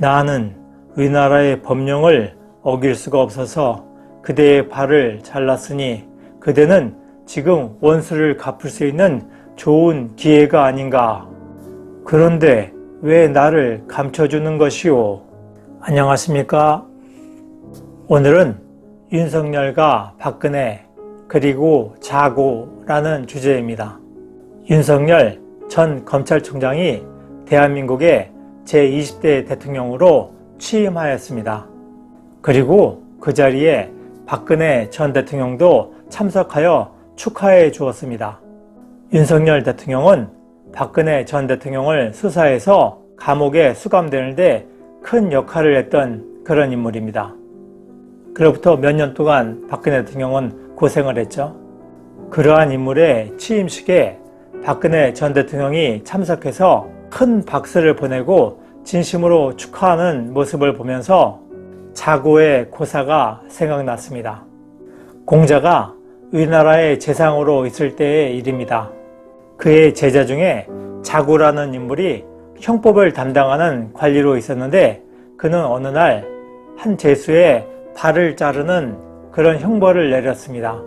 나는 우리나라의 법령을 어길 수가 없어서 그대의 발을 잘랐으니 그대는 지금 원수를 갚을 수 있는 좋은 기회가 아닌가. 그런데 왜 나를 감춰주는 것이오? 안녕하십니까? 오늘은 윤석열과 박근혜 그리고 자고라는 주제입니다. 윤석열 전 검찰총장이 대한민국의 제20대 대통령으로 취임하였습니다. 그리고 그 자리에 박근혜 전 대통령도 참석하여 축하해 주었습니다. 윤석열 대통령은 박근혜 전 대통령을 수사해서 감옥에 수감되는데 큰 역할을 했던 그런 인물입니다. 그로부터 몇 년 동안 박근혜 대통령은 고생을 했죠. 그러한 인물의 취임식에 박근혜 전 대통령이 참석해서 큰 박수를 보내고 진심으로 축하하는 모습을 보면서 자고의 고사가 생각났습니다. 공자가 우리나라의 재상으로 있을 때의 일입니다. 그의 제자 중에 자고라는 인물이 형법을 담당하는 관리로 있었는데 그는 어느 날한 죄수의 발을 자르는 그런 형벌을 내렸습니다.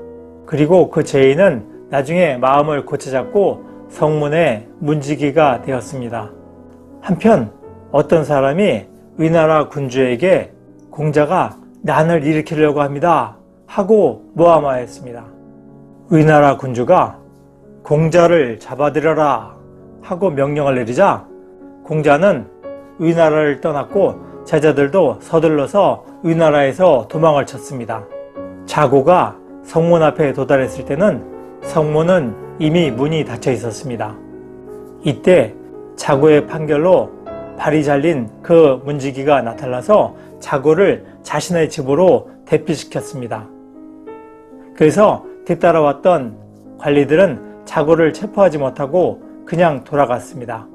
그리고 그 죄인은 나중에 마음을 고쳐잡고 성문의 문지기가 되었습니다. 한편 어떤 사람이 위나라 군주에게 공자가 난을 일으키려고 합니다. 하고 모함하였습니다. 위나라 군주가 공자를 잡아들여라 하고 명령을 내리자 공자는 위나라를 떠났고 제자들도 서둘러서 위나라에서 도망을 쳤습니다. 자고가 성문 앞에 도달했을 때는 성문은 이미 문이 닫혀 있었습니다. 이때 자고의 판결로 발이 잘린 그 문지기가 나타나서 자고를 자신의 집으로 대피시켰습니다. 그래서 뒤따라왔던 관리들은 자고를 체포하지 못하고 그냥 돌아갔습니다.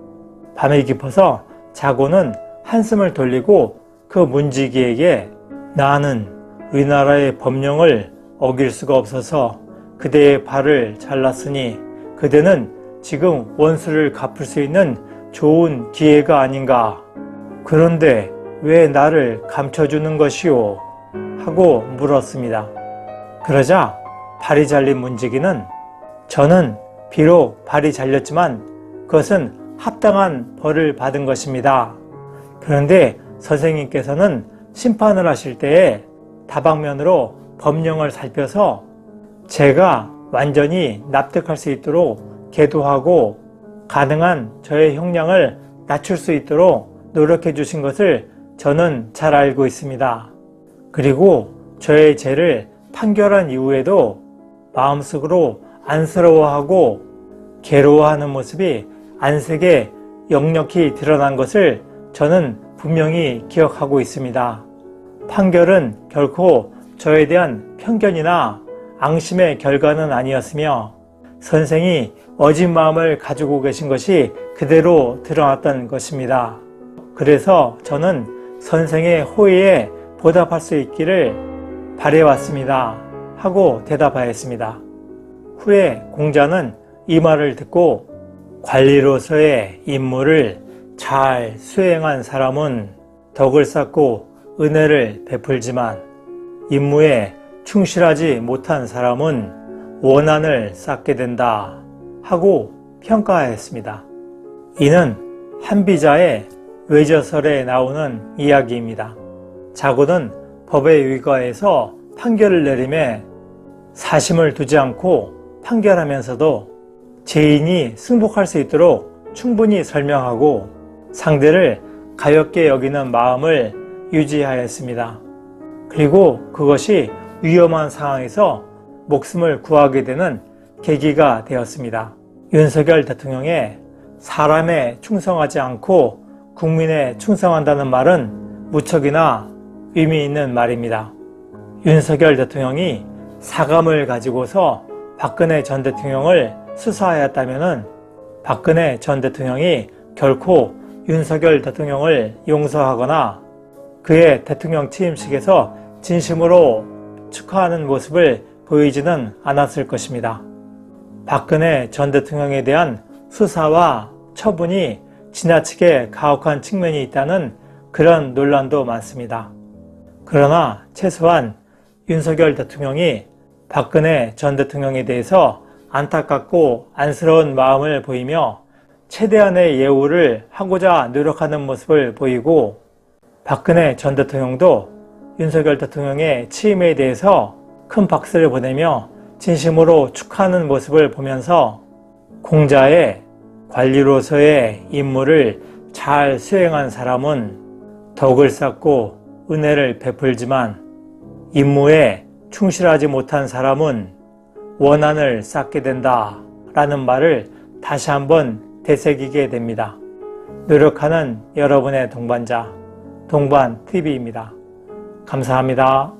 밤이 깊어서 자고는 한숨을 돌리고 그 문지기에게 나는 우리나라의 법령을 어길 수가 없어서 그대의 발을 잘랐으니 그대는 지금 원수를 갚을 수 있는 좋은 기회가 아닌가. 그런데 왜 나를 감춰주는 것이오? 하고 물었습니다. 그러자 발이 잘린 문지기는 저는 비록 발이 잘렸지만 그것은 합당한 벌을 받은 것입니다. 그런데 선생님께서는 심판을 하실 때에 다방면으로 법령을 살펴서 제가 완전히 납득할 수 있도록 계도하고 가능한 저의 형량을 낮출 수 있도록 노력해 주신 것을 저는 잘 알고 있습니다. 그리고 저의 죄를 판결한 이후에도 마음속으로 안쓰러워하고 괴로워하는 모습이 안색에 역력히 드러난 것을 저는 분명히 기억하고 있습니다. 판결은 결코 저에 대한 편견이나 앙심의 결과는 아니었으며 선생이 어진 마음을 가지고 계신 것이 그대로 드러났던 것입니다. 그래서 저는 선생의 호의에 보답할 수 있기를 바래왔습니다. 하고 대답하였습니다. 후에 공자는 이 말을 듣고 관리로서의 임무를 잘 수행한 사람은 덕을 쌓고 은혜를 베풀지만 임무에 충실하지 못한 사람은 원한을 쌓게 된다 하고 평가하였습니다. 이는 한비자의 외저설에 나오는 이야기입니다. 자고는 법의 위과에서 판결을 내림에 사심을 두지 않고 판결하면서도 죄인이 승복할 수 있도록 충분히 설명하고 상대를 가볍게 여기는 마음을 유지하였습니다. 그리고 그것이 위험한 상황에서 목숨을 구하게 되는 계기가 되었습니다. 윤석열 대통령의 사람에 충성하지 않고 국민에 충성한다는 말은 무척이나 의미 있는 말입니다. 윤석열 대통령이 사감을 가지고서 박근혜 전 대통령을 수사하였다면 박근혜 전 대통령이 결코 윤석열 대통령을 용서하거나 그의 대통령 취임식에서 진심으로 축하하는 모습을 보이지는 않았을 것입니다. 박근혜 전 대통령에 대한 수사와 처분이 지나치게 가혹한 측면이 있다는 그런 논란도 많습니다. 그러나 최소한 윤석열 대통령이 박근혜 전 대통령에 대해서 안타깝고 안쓰러운 마음을 보이며 최대한의 예우를 하고자 노력하는 모습을 보이고 박근혜 전 대통령도 윤석열 대통령의 취임에 대해서 큰 박수를 보내며 진심으로 축하하는 모습을 보면서 공자의 관리로서의 임무를 잘 수행한 사람은 덕을 쌓고 은혜를 베풀지만 임무에 충실하지 못한 사람은 원한을 쌓게 된다 라는 말을 다시 한번 되새기게 됩니다. 노력하는 여러분의 동반자, 동반TV입니다. 감사합니다.